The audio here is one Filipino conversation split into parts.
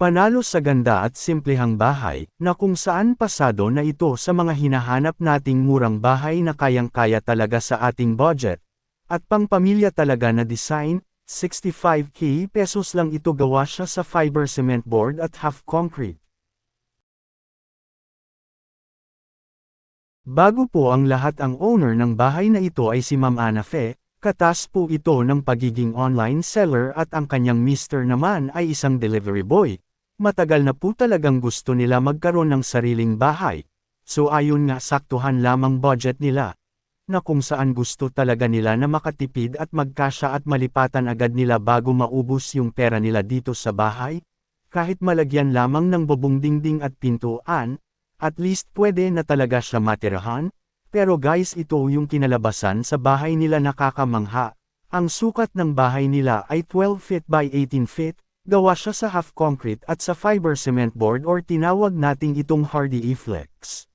Panalo sa ganda at simplehang bahay, na kung saan pasado na ito sa mga hinahanap nating murang bahay na kayang-kaya talaga sa ating budget. At pangpamilya talaga na design, 65k pesos lang ito gawa siya sa fiber cement board at half concrete. Bago po ang lahat ang owner ng bahay na ito ay si Ma'am Ana Fe, katas po ito ng pagiging online seller at ang kanyang mister naman ay isang delivery boy. Matagal na po talagang gusto nila magkaroon ng sariling bahay. So ayon nga saktuhan lamang budget nila. Na kung saan gusto talaga nila na makatipid at magkasya at malipatan agad nila bago maubos yung pera nila dito sa bahay. Kahit malagyan lamang ng bubong dingding at pintuan, at least pwede na talaga siya matirahan. Pero guys ito yung kinalabasan sa bahay nila nakakamangha. Ang sukat ng bahay nila ay 12 feet by 18 feet, Gawa siya sa half concrete at sa fiber cement board or tinawag nating itong hardy E-flex.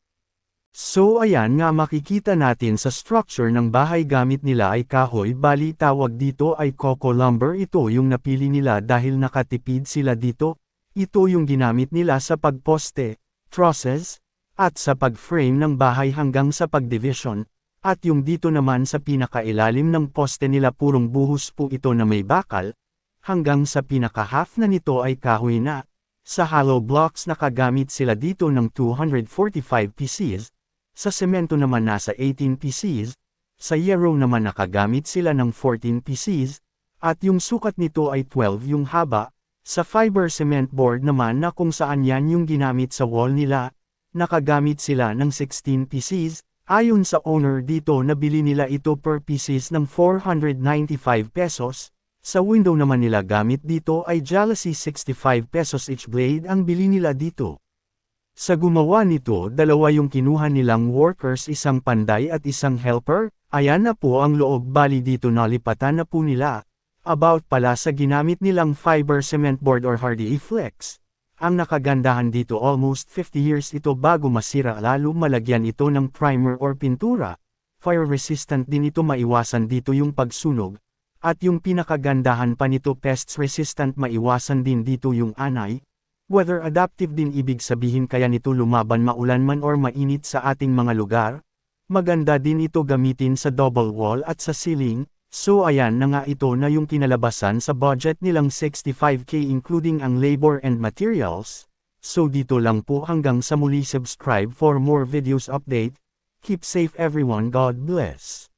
So ayan nga makikita natin sa structure ng bahay gamit nila ay kahoy. Bali tawag dito ay coco lumber. Ito yung napili nila dahil nakatipid sila dito, ito yung ginamit nila sa pagposte, trusses, at sa pag-frame ng bahay hanggang sa pagdivision, at yung dito naman sa pinakailalim ng poste nila purong buhos po ito na may bakal, hanggang sa pinaka-half na nito ay kahoy na. Sa hollow blocks nakagamit sila dito ng 245 pieces, sa semento naman nasa 18 pieces, sa yarrow naman nakagamit sila ng 14 pieces, at yung sukat nito ay 12 yung haba, sa fiber cement board naman na kung saan yan yung ginamit sa wall nila, nakagamit sila ng 16 pieces, ayon sa owner dito nabili nila ito per pieces ng 495 pesos, sa window naman nila gamit dito ay Jealousy 65 pesos each blade ang bili nila dito. Sa gumawa nito dalawa yung kinuha nilang workers isang panday at isang helper, ayan na po ang loob bali dito nalipatan na po nila. About pala sa ginamit nilang fiber cement board or hardy e-flex. Ang nakagandahan dito almost 50 years ito bago masira lalo malagyan ito ng primer or pintura. Fire resistant din ito maiwasan dito yung pagsunog, at yung pinakagandahan pa nito pests resistant maiwasan din dito yung anay. Weather adaptive din ibig sabihin kaya nito lumaban maulan man or mainit sa ating mga lugar. Maganda din ito gamitin sa double wall at sa ceiling, so ayan na nga ito na yung kinalabasan sa budget nilang 65k including ang labor and materials. So dito lang po hanggang sa muli subscribe for more videos update. Keep safe everyone God bless.